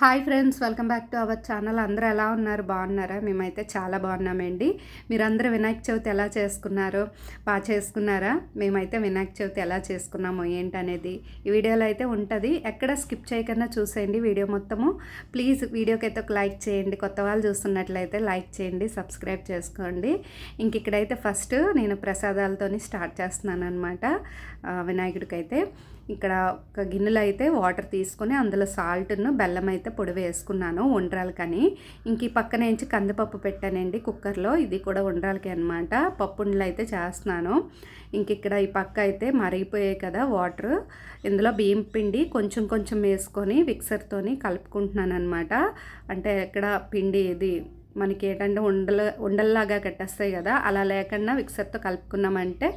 Hi friends welcome back to our channel. అందరూ ఎలా ఉన్నారు? బాగున్నారా? మేమైతే చాలా బాగున్నామండి. మీరందరూ వినాయక చవితి ఎలా చేసుకున్నారు బాగా చేసుకున్నారా? మేమైతే వినాయక చవితి ఎలా చేసుకున్నాము ఏంటనేది ఈ వీడియోలో అయితే ఉంటుంది. ఎక్కడ స్కిప్ చేయకుండా చూసేయండి వీడియో మొత్తము. ప్లీజ్ వీడియోకి అయితే ఒక లైక్ చేయండి. కొత్త వాళ్ళు చూస్తున్నట్లయితే లైక్ చేయండి సబ్స్క్రైబ్ చేసుకోండి. ఇంక ఇక్కడైతే ఫస్ట్ నేను ప్రసాదాలతోని స్టార్ట్ చేస్తున్నాను అనమాట వినాయకుడికి అయితే ఇక్కడ ఒక గిన్నెలో అయితే వాటర్ తీసుకొని అందులో సాల్ట్ను బెల్లం అయితే పొడి వేసుకున్నాను ఉండ్రాలకని. ఇంక ఈ పక్కన నుంచి కందిపప్పు పెట్టానండి కుక్కర్లో. ఇది కూడా ఉండ్రాలకి అనమాట పప్పుండ్లు అయితే చేస్తున్నాను. ఇంక ఇక్కడ ఈ పక్క అయితే మరిగిపోయాయి కదా వాటర్. ఇందులో బియ్యం పిండి కొంచెం కొంచెం వేసుకొని మిక్సర్తోని కలుపుకుంటున్నాను అనమాట అంటే ఇక్కడ పిండి ఇది మనకి ఏంటంటే ఉండల ఉండల్లాగా కట్టేస్తాయి కదా అలా లేకుండా మిక్సర్తో కలుపుకున్నామంటే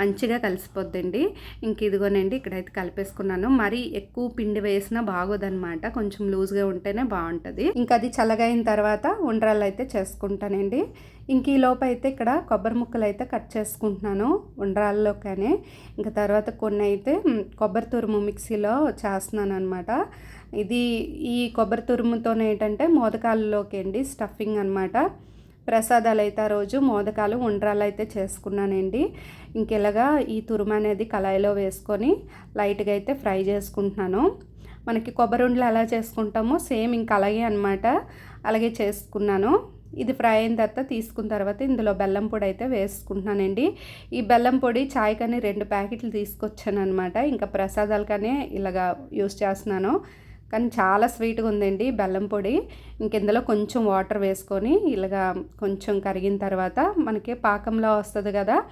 మంచిగా కలిసిపోద్దండి. ఇంక ఇదిగోనండి ఇక్కడైతే కలిపేసుకున్నాను. మరీ ఎక్కువ పిండి వేసినా బాగోదన్నమాట. కొంచెం లూజ్గా ఉంటేనే బాగుంటుంది. ఇంకా అది చల్లగైన తర్వాత ఉండరాలు అయితే చేసుకుంటానండి. ఇంక ఈ లోపు అయితే ఇక్కడ కొబ్బరి ముక్కలు అయితే కట్ చేసుకుంటున్నాను ఉండ్రాల్లోకనే ఇంకా తర్వాత కొన్ని అయితే కొబ్బరి తురుము మిక్సీలో చేస్తున్నాను అనమాట ఇది ఈ కొబ్బరి తురుముతో ఏంటంటే మోదకాలలోకి అండి స్టఫింగ్ అనమాట ప్రసాదాలు అయితే ఆ రోజు మోదకాలు ఉండ్రాలు అయితే చేసుకున్నానండి. ఇంకెలాగా ఈ తురుము అనేది కళాయిలో వేసుకొని లైట్గా అయితే ఫ్రై చేసుకుంటున్నాను. మనకి కొబ్బరి ఉండలు ఎలా చేసుకుంటామో సేమ్ ఇంక అలాగే అనమాట అలాగే చేసుకున్నాను. ఇది ఫ్రై అయిన తర్వాత తీసుకున్న తర్వాత ఇందులో బెల్లం పొడి అయితే వేసుకుంటున్నానండి. ఈ బెల్లం పొడి చాయ్ కానీ రెండు ప్యాకెట్లు తీసుకొచ్చాను అనమాట ఇంకా ప్రసాదాలు ఇలాగా యూస్ చేస్తున్నాను. కానీ చాలా స్వీట్గా ఉందండి బెల్లం పొడి. ఇంకెందులో కొంచెం వాటర్ వేసుకొని ఇలాగా కొంచెం కరిగిన తర్వాత మనకి పాకంలో వస్తుంది కదా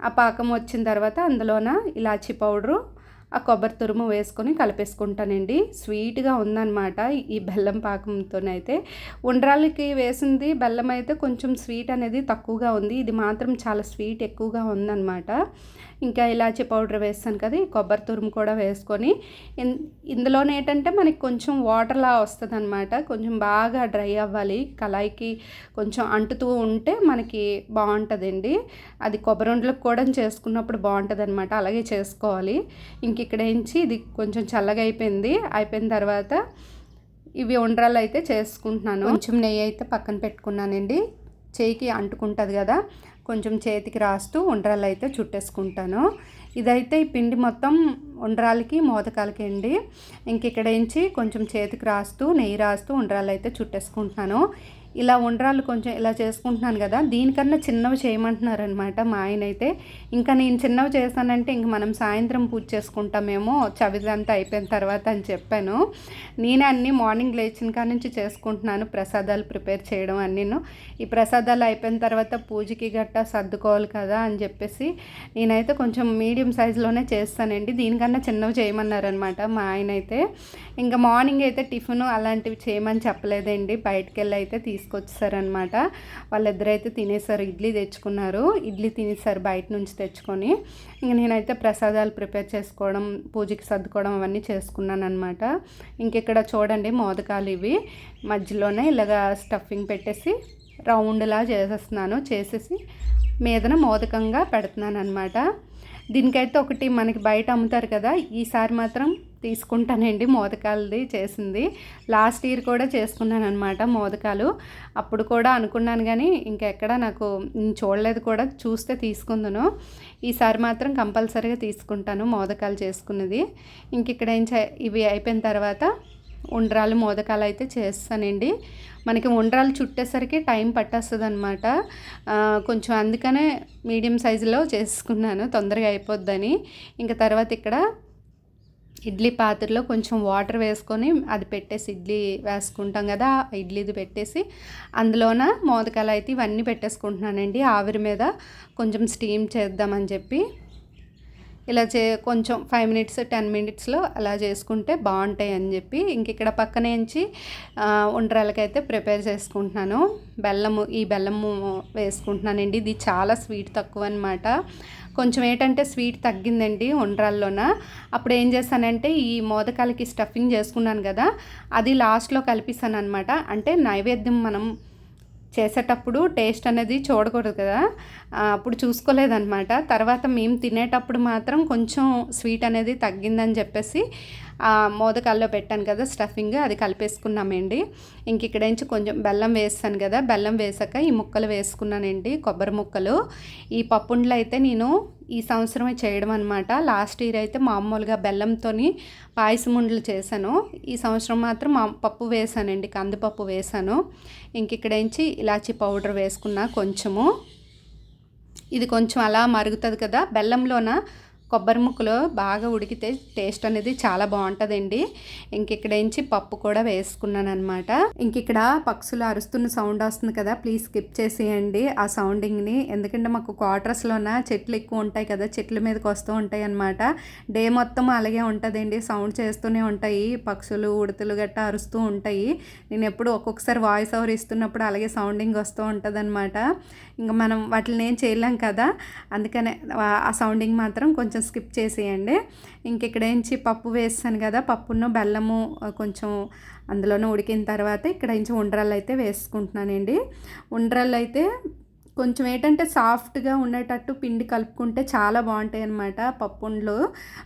ఆ పాకం వచ్చిన తర్వాత అందులోన ఇలాచీ పౌడరు ఆ కొబ్బరి తురుము వేసుకొని కలిపేసుకుంటానండి. స్వీట్గా ఉందన్నమాట ఈ బెల్లం పాకంతోనైతే ఉండ్రాలకి వేసింది బెల్లం అయితే కొంచెం స్వీట్ అనేది తక్కువగా ఉంది. ఇది మాత్రం చాలా స్వీట్ ఎక్కువగా ఉందన్నమాట. ఇంకా ఇలాచీ పౌడర్ వేస్తాను కదా ఈ కొబ్బరి తురుము కూడా వేసుకొని. ఇందులోనే ఏంటంటే మనకి కొంచెం వాటర్లా వస్తుంది అనమాట కొంచెం బాగా డ్రై అవ్వాలి. కళాయికి కొంచెం అంటుతూ ఉంటే మనకి బాగుంటుందండి. అది కొబ్బరి ఉండలకు కూడా చేసుకున్నప్పుడు బాగుంటుంది అనమాట అలాగే చేసుకోవాలి. ఇంక ఇక్కడ ఏంచి ఇది కొంచెం చల్లగా అయిపోయింది. అయిపోయిన తర్వాత ఇవి ఉండరాలు అయితే చేసుకుంటున్నాను. కొంచెం నెయ్యి అయితే పక్కన పెట్టుకున్నానండి. చేయికి అంటుకుంటుంది కదా కొంచెం చేతికి రాస్తూ ఉండ్రాలు అయితే చుట్టేసుకుంటాను. ఇదైతే ఈ పిండి మొత్తం ఉండ్రాలకి మోదకాలకి అండి. ఇంక ఇక్కడ నుంచి కొంచెం చేతికి రాస్తూ నెయ్యి రాస్తూ ఉండ్రాలు అయితే చుట్టేసుకుంటున్నాను. ఇలా ఉండ్రాలు కొంచెం ఇలా చేసుకుంటున్నాను కదా దీనికన్నా చిన్నవి చేయమంటున్నారనమాట మా ఆయన అయితే ఇంకా నేను చిన్నవి చేశానంటే ఇంక మనం సాయంత్రం పూజ చేసుకుంటామేమో చవిదంతా అయిపోయిన తర్వాత అని చెప్పాను. నేనే అన్నీ మార్నింగ్ లేచిన కాడ నుంచి చేసుకుంటున్నాను ప్రసాదాలు ప్రిపేర్ చేయడం అన్నీను. ఈ ప్రసాదాలు అయిపోయిన తర్వాత పూజకి గట్టా సర్దుకోవాలి కదా అని చెప్పేసి నేనైతే కొంచెం మీడియం సైజులోనే చేస్తానండి. దీనికన్నా చిన్నవి చేయమన్నారనమాట మా ఆయన అయితే ఇంకా మార్నింగ్ అయితే టిఫిన్ అలాంటివి చేయమని చెప్పలేదండి. బయటకు వెళ్ళి అయితే తీసుకొచ్చేసారనమాట వాళ్ళిద్దరైతే తినేసారు ఇడ్లీ తెచ్చుకున్నారు. ఇడ్లీ తినేసారు బయట నుంచి తెచ్చుకొని. ఇంక నేనైతే ప్రసాదాలు ప్రిపేర్ చేసుకోవడం పూజకి సర్దుకోవడం అవన్నీ చేసుకున్నాను అనమాట ఇంకెక్కడ చూడండి మోదకాలు ఇవి. మధ్యలోనే ఇలాగా స్టఫింగ్ పెట్టేసి రౌండ్లా చేసేస్తున్నాను. చేసేసి మీదన మోదకంగా పెడుతున్నాను అనమాట దీనికైతే ఒకటి మనకి బయట అమ్ముతారు కదా ఈసారి మాత్రం తీసుకుంటానండి మోదకాలది చేసింది. లాస్ట్ ఇయర్ కూడా చేసుకున్నాను అనమాట మోదకాలు. అప్పుడు కూడా అనుకున్నాను కానీ ఇంకెక్కడ నాకు చూడలేదు కూడా చూస్తే తీసుకుందును. ఈసారి మాత్రం కంపల్సరీగా తీసుకుంటాను మోదకాలు చేసుకున్నది. ఇంక ఇక్కడ ఏం ఇవి అయిపోయిన తర్వాత ఉండ్రాలు మోదకాలు అయితే చేస్తానండి. మనకి ఉండ్రాలు చుట్టేసరికి టైం పట్టేస్తుంది అనమాట కొంచెం అందుకనే మీడియం సైజులో చేసుకున్నాను తొందరగా అయిపోద్దని. ఇంకా తర్వాత ఇక్కడ ఇడ్లీ పాత్రలో కొంచెం వాటర్ వేసుకొని అది పెట్టేసి ఇడ్లీ వేసుకుంటాం కదా ఇడ్లీది పెట్టేసి అందులోన మోదకాలు అయితే ఇవన్నీ పెట్టేసుకుంటున్నానండి. ఆవిరి మీద కొంచెం స్టీమ్ చేద్దామని చెప్పి ఇలా చే కొంచెం ఫైవ్ మినిట్స్ టెన్ మినిట్స్లో అలా చేసుకుంటే బాగుంటాయి అని చెప్పి ఇంక ఇక్కడ పక్కనేంచి ఉండ్రాలకైతే ప్రిపేర్ చేసుకుంటున్నాను. బెల్లము ఈ బెల్లము వేసుకుంటున్నానండి. ఇది చాలా స్వీట్ తక్కువ అనమాట కొంచెం ఏంటంటే స్వీట్ తగ్గిందండి ఉండ్రాల్లోన అప్పుడు ఏం చేశానంటే ఈ మోదకాలకి స్టఫింగ్ చేసుకున్నాను కదా అది లాస్ట్లో కలిపిస్తాను అనమాట అంటే నైవేద్యం మనం చేసేటప్పుడు టేస్ట్ అనేది చూడకూడదు కదా? అప్పుడు చూసుకోలేదనమాట తర్వాత మేము తినేటప్పుడు మాత్రం కొంచెం స్వీట్ అనేది తగ్గిందని చెప్పేసి మోదకాల్లో పెట్టాను కదా స్టఫింగ్ అది కలిపేసుకున్నామండి. ఇంక ఇక్కడ నుంచి కొంచెం బెల్లం వేస్తాను కదా బెల్లం వేసాక ఈ ముక్కలు వేసుకున్నానండి కొబ్బరి ముక్కలు. ఈ పప్పుండ్లు అయితే నేను ఈ సంవత్సరమే చేయడం అనమాట లాస్ట్ ఇయర్ అయితే మామూలుగా బెల్లంతో పాయసం ఉండలు చేశాను. ఈ సంవత్సరం మాత్రం మా పప్పు వేసానండి కందిపప్పు వేసాను. ఇంక ఇక్కడ నుంచి ఇలాచీ పౌడర్ వేసుకున్నా కొంచెము. ఇది కొంచెం అలా మరుగుతుంది కదా బెల్లంలోన కొబ్బరి ముక్కలు బాగా ఉడికితే టేస్ట్ అనేది చాలా బాగుంటుందండి. ఇంకిక్కడ నుంచి పప్పు కూడా వేసుకున్నాను అనమాట ఇంక ఇక్కడ పక్షులు అరుస్తున్న సౌండ్ వస్తుంది కదా ప్లీజ్ స్కిప్ చేసేయండి ఆ సౌండింగ్ని ఎందుకంటే మాకు క్వార్టర్స్లోన చెట్లు ఎక్కువ ఉంటాయి కదా చెట్ల మీదకి వస్తూ ఉంటాయి అనమాట డే మొత్తం అలాగే ఉంటుందండి సౌండ్ చేస్తూనే ఉంటాయి. పక్షులు ఉడతలు గట్టా అరుస్తూ ఉంటాయి. నేను ఎప్పుడు ఒక్కొక్కసారి వాయిస్ ఓవర్ ఇస్తున్నప్పుడు అలాగే సౌండింగ్ వస్తూ ఉంటుంది అనమాట ఇంకా మనం వాటిని ఏం చేయలేం కదా అందుకనే ఆ సౌండింగ్ మాత్రం కొంచెం స్కిప్ చేసేయండి. ఇంక ఇక్కడ నుంచి పప్పు వేస్తాను కదా పప్పును బెల్లము కొంచెం అందులోనే ఉడికిన తర్వాత ఇక్కడ నుంచి ఉండ్రాళ్ళు అయితే వేసుకుంటున్నానండి. ఉండ్రాళ్ళు అయితే కొంచెం ఏంటంటే సాఫ్ట్గా ఉండేటట్టు పిండి కలుపుకుంటే చాలా బాగుంటాయి అన్నమాట పప్పుండ్లు.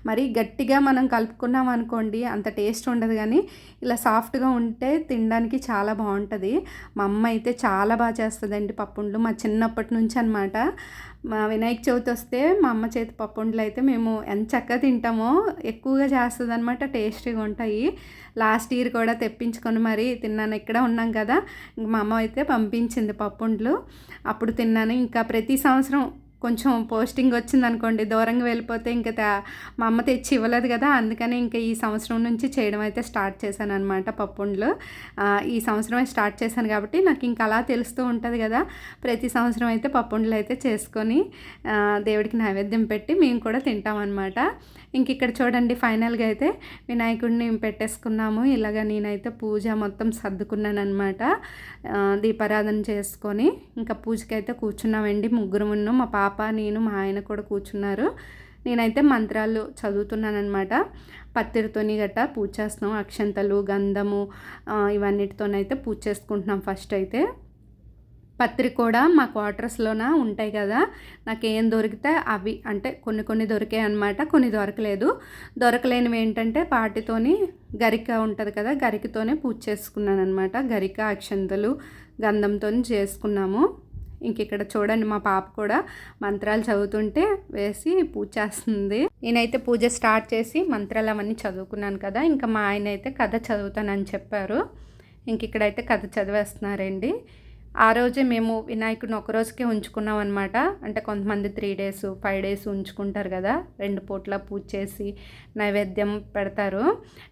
మరి గట్టిగా మనం కలుపుకున్నాం అనుకోండి అంత టేస్ట్ ఉండదు కానీ ఇలా సాఫ్ట్గా ఉంటే తినడానికి చాలా బాగుంటుంది. మా అమ్మ అయితే చాలా బాగా చేస్తుందండి పప్పుండ్లు మా చిన్నప్పటి నుంచి అనమాట మా వినాయక చవితి వస్తే మా అమ్మ చేతి పప్పుండ్లు అయితే మేము ఎంత చక్కగా తింటామో ఎక్కువగా చేస్తుంది అనమాట టేస్టీగా ఉంటాయి. లాస్ట్ ఇయర్ కూడా తెప్పించుకొని మరి తిన్నాను ఇక్కడ ఉన్నాం కదా. మా అమ్మ అయితే పంపించింది పప్పుండ్లు. అప్పుడు తిన్నాను. ఇంకా ప్రతి సంవత్సరం కొంచెం పోస్టింగ్ వచ్చింది అనుకోండి దూరంగా వెళ్ళిపోతే ఇంకా మా అమ్మ తెచ్చి ఇవ్వలేదు కదా అందుకని ఇంకా ఈ సంవత్సరం నుంచి చేయడం అయితే స్టార్ట్ చేశాను అనమాట పప్పుండ్లు ఈ సంవత్సరమే స్టార్ట్ చేశాను కాబట్టి నాకు ఇంకా అలా తెలుస్తూ ఉంటుంది కదా ప్రతి సంవత్సరం అయితే పప్పుండ్లు అయితే చేసుకొని దేవుడికి నైవేద్యం పెట్టి మేము కూడా తింటామన్నమాట. ఇంక ఇక్కడ చూడండి ఫైనల్గా అయితే వినాయకుడిని పెట్టేసుకున్నాము. ఇలాగ నేనైతే పూజ మొత్తం సర్దుకున్నాను అనమాట దీపారాధన చేసుకొని ఇంకా పూజకి అయితే కూర్చున్నామండి ముగ్గురు మున్ను మా పాప నేను మా ఆయన కూడా కూర్చున్నారు. నేనైతే మంత్రాలు చదువుతున్నాను అనమాట పత్తిరితోని గట్ట పూజ చేస్తున్నాం. అక్షంతలు గంధము ఇవన్నిటితోనైతే పూజ చేసుకుంటున్నాం ఫస్ట్ అయితే. పత్రి కూడా మా క్వార్టర్స్లోన ఉంటాయి కదా. నాకు ఏం దొరికితే అవి అంటే కొన్ని కొన్ని దొరికాయి అనమాట కొన్ని దొరకలేదు. దొరకలేనివి ఏంటంటే పాటితోని గరిక ఉంటుంది కదా గరికతోనే పూజ చేసుకున్నాను అనమాట గరిక అక్షంతలు గంధంతో చేసుకున్నాము. ఇంక ఇక్కడ చూడండి మా పాప కూడా మంత్రాలు చదువుతుంటే వేసి పూజ చేస్తుంది. నేనైతే పూజ స్టార్ట్ చేసి మంత్రాలు అవన్నీ చదువుకున్నాను కదా ఇంకా మా ఆయన అయితే కథ చదువుతానని చెప్పారు. ఇంక ఇక్కడైతే కథ చదివేస్తున్నారండి. ఆ రోజే మేము వినాయకుడిని ఒక రోజుకే ఉంచుకున్నాం అనమాట అంటే కొంతమంది త్రీ డేస్ ఫైవ్ డేస్ ఉంచుకుంటారు కదా. రెండు పూట్ల పూజ చేసి నైవేద్యం పెడతారు.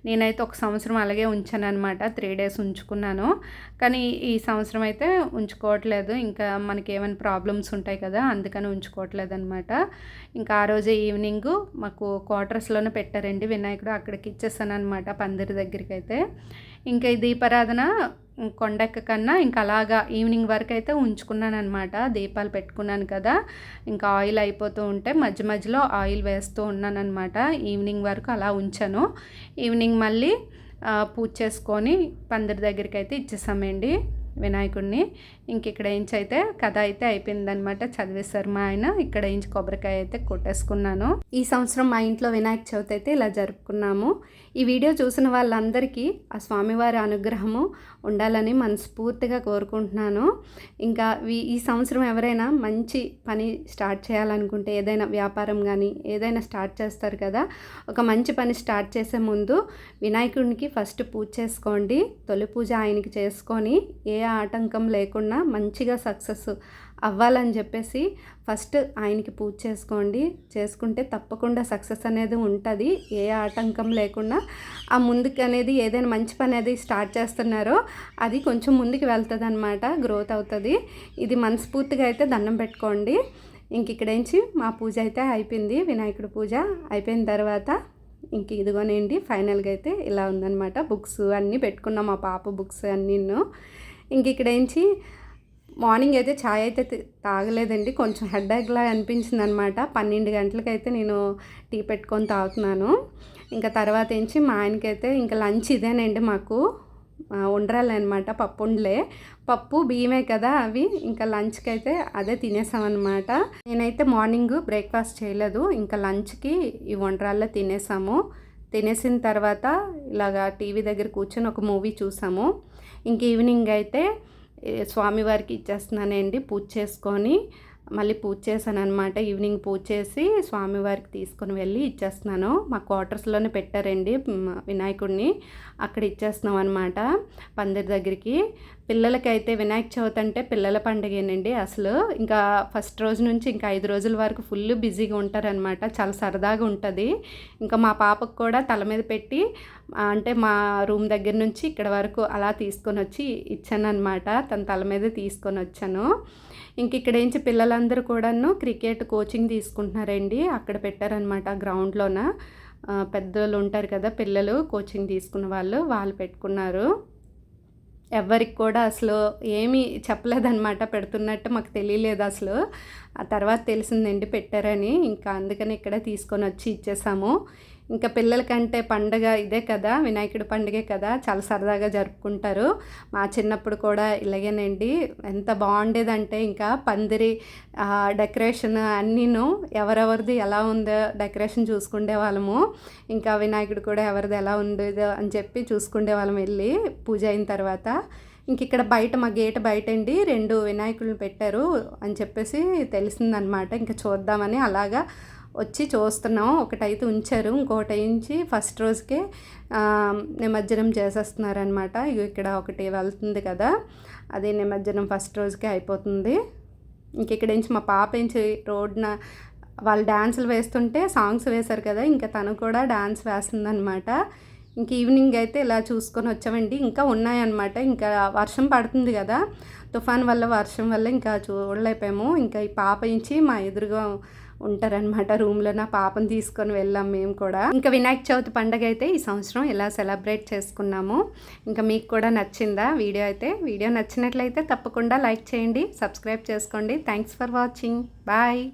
నేనైతే ఒక సంవత్సరం అలాగే ఉంచాను అనమాట త్రీ డేస్ ఉంచుకున్నాను. కానీ ఈ సంవత్సరం అయితే ఉంచుకోవట్లేదు. ఇంకా మనకి ఏమైనా ప్రాబ్లమ్స్ ఉంటాయి కదా అందుకని ఉంచుకోవట్లేదు అనమాట ఇంకా ఆ రోజే ఈవినింగ్ మాకు క్వార్టర్స్లోనే పెట్టారండి. వినాయకుడు అక్కడికి ఇచ్చేసాను అనమాట పందిరి దగ్గరికి అయితే ఇంకా ఈ దీపారాధన కొండెక్క కన్నా ఇంకా అలాగా ఈవినింగ్ వరకు అయితే ఉంచుకున్నాను అనమాట దీపాలు పెట్టుకున్నాను కదా. ఇంకా ఆయిల్ అయిపోతూ ఉంటే మధ్య మధ్యలో ఆయిల్ వేస్తూ ఉన్నాను అనమాట ఈవినింగ్ వరకు అలా ఉంచాను. ఈవినింగ్ మళ్ళీ పూజ చేసుకొని పందిరి దగ్గరికి అయితే ఇచ్చేసామండి వినాయకుడిని. ఇంక ఇక్కడ ఇంచి అయితే కథ అయితే అయిపోయిందనమాట చదివేశారు మా ఆయన ఇక్కడ ఇంచి కొబ్బరికాయ అయితే కొట్టేసుకున్నాను. ఈ సంవత్సరం మా ఇంట్లో వినాయక చవితి అయితే ఇలా జరుపుకున్నాము. ఈ వీడియో చూసిన వాళ్ళందరికీ ఆ స్వామివారి అనుగ్రహము ఉండాలని మనస్ఫూర్తిగా కోరుకుంటున్నాను. ఇంకా ఈ సంవత్సరం ఎవరైనా మంచి పని స్టార్ట్ చేయాలనుకుంటే ఏదైనా వ్యాపారం కానీ ఏదైనా స్టార్ట్ చేస్తారు కదా ఒక మంచి పని స్టార్ట్ చేసే ముందు వినాయకుడికి ఫస్ట్ పూజ చేసుకోండి. తొలి పూజ ఆయనకి చేసుకొని ఏ ఆటంకం లేకుండా మంచిగా సక్సెస్ అవ్వాలని చెప్పేసి ఫస్ట్ ఆయనకి పూజ చేసుకోండి. చేసుకుంటే తప్పకుండా సక్సెస్ అనేది ఉంటుంది. ఏ ఆటంకం లేకుండా ఆ ముందుకు అనేది ఏదైనా మంచి పని అనేది స్టార్ట్ చేస్తున్నారో అది కొంచెం ముందుకు వెళ్తుంది అనమాట గ్రోత్ అవుతుంది. ఇది మనస్ఫూర్తిగా అయితే దండం పెట్టుకోండి. ఇంక ఇక్కడేంచి మా పూజ అయితే అయిపోయింది. వినాయకుడి పూజ అయిపోయిన తర్వాత ఇంక ఇదిగోనండి ఫైనల్గా అయితే ఇలా ఉందనమాట బుక్స్ అన్నీ పెట్టుకున్నాం మా పాప బుక్స్ అన్నీ ఇంక ఇక్కడేంచి మార్నింగ్ అయితే ఛాయ్ అయితే తాగలేదండి. కొంచెం హెడ్ఏక్లా అనిపించింది అనమాట పన్నెండు గంటలకైతే నేను టీ పెట్టుకొని తాగుతున్నాను. ఇంకా తర్వాత ఏంచి మా ఆయనకైతే ఇంకా లంచ్ ఇదేనండి మాకు. ఉండరాలన్నమాట పప్పు ఉండలే పప్పు బియ్యమే కదా అవి. ఇంకా లంచ్కి అయితే అదే తినేసామన్నమాట. నేనైతే మార్నింగ్ బ్రేక్ఫాస్ట్ చేయలేదు. ఇంకా లంచ్కి ఈ వండరాల్లో తినేసాము. తినేసిన తర్వాత ఇలాగా టీవీ దగ్గర కూర్చొని ఒక మూవీ చూసాము. ఇంక ఈవినింగ్ అయితే స్వామివారికి ఇచ్చేస్తున్నానండి పూజ చేసుకొని. మళ్ళీ పూజ చేశాను అనమాట ఈవినింగ్ పూజ చేసి స్వామివారికి తీసుకొని వెళ్ళి ఇచ్చేస్తున్నాను. మా క్వార్టర్స్లోనే పెట్టారండి వినాయకుడిని. అక్కడ ఇచ్చేస్తున్నాం అనమాట పందిరి దగ్గరికి. పిల్లలకైతే వినాయక చవితి అంటే పిల్లల పండుగేనండి అసలు. ఇంకా ఫస్ట్ రోజు నుంచి ఇంకా ఐదు రోజుల వరకు ఫుల్ బిజీగా ఉంటారనమాట చాలా సరదాగా ఉంటుంది. ఇంకా మా పాపకు కూడా తల మీద పెట్టి అంటే మా రూమ్ దగ్గర నుంచి ఇక్కడ వరకు అలా తీసుకొని వచ్చి ఇచ్చాను అనమాట తన తల మీద తీసుకొని వచ్చాను. ఇంక ఇక్కడ ఏంచి పిల్లలందరూ కూడాను క్రికెట్ కోచింగ్ తీసుకుంటున్నారండి. అక్కడ పెట్టారనమాట గ్రౌండ్లోన. పెద్దలు ఉంటారు కదా పిల్లలు కోచింగ్ తీసుకున్న వాళ్ళు వాళ్ళు పెట్టుకున్నారు. ఎవరికి కూడా అసలు ఏమీ చెప్పలేదన్నమాట పెడుతున్నట్టు మాకు తెలియలేదు అసలు. ఆ తర్వాత తెలిసిందండి పెట్టారని. ఇంకా అందుకని ఇక్కడ తీసుకొని వచ్చి ఇచ్చేసాము. ఇంకా పిల్లలకంటే పండగ ఇదే కదా వినాయకుడి పండుగే కదా చాలా సరదాగా జరుపుకుంటారు. మా చిన్నప్పుడు కూడా ఇలాగేనండి. ఎంత బాగుండేదంటే ఇంకా పందిరి డెకరేషన్ అన్నీను ఎవరెవరిది ఎలా ఉందో డెకరేషన్ చూసుకుండే వాళ్ళము. ఇంకా వినాయకుడు కూడా ఎవరిది ఎలా ఉండేదో అని చెప్పి చూసుకుండే వాళ్ళం వెళ్ళి పూజ అయిన తర్వాత. ఇంక ఇక్కడ బయట మా గేట్ బయట అండి రెండు వినాయకులను పెట్టారు అని చెప్పేసి తెలిసిందనమాట. ఇంకా చూద్దామని అలాగా వచ్చి చూస్తున్నాం. ఒకటైతే ఉంచారు. ఇంకొకటి ఉంచి ఫస్ట్ రోజుకే నిమజ్జనం చేసేస్తున్నారనమాట ఇగో ఇక్కడ ఒకటి వెళ్తుంది కదా. అది నిమజ్జనం ఫస్ట్ రోజుకే అయిపోతుంది. ఇంక ఇక్కడ నుంచి మా పాప నుంచి రోడ్న వాళ్ళు డ్యాన్సులు వేస్తుంటే సాంగ్స్ వేశారు కదా. ఇంకా తను కూడా డ్యాన్స్ వేస్తుందనమాట ఇంక ఈవినింగ్ అయితే ఇలా చూసుకొని వచ్చామండి. ఇంకా ఉన్నాయన్నమాట. ఇంకా వర్షం పడుతుంది కదా. తుఫాన్ వల్ల వర్షం వల్ల ఇంకా చూడలేకపోయాము. ఇంకా ఈ పాప నుంచి మా ఎదురుగా ఉంటారనమాట రూమ్లో. నా పాపను తీసుకొని వెళ్ళాం మేము కూడా. ఇంకా వినాయక చవితి పండగ అయితే ఈ సంవత్సరం ఇలా సెలబ్రేట్ చేసుకున్నాము ఇంకా మీకు కూడా నచ్చిందా వీడియో అయితే? వీడియో నచ్చినట్లయితే తప్పకుండా లైక్ చేయండి సబ్స్క్రైబ్ చేసుకోండి. Thanks for watching. బాయ్.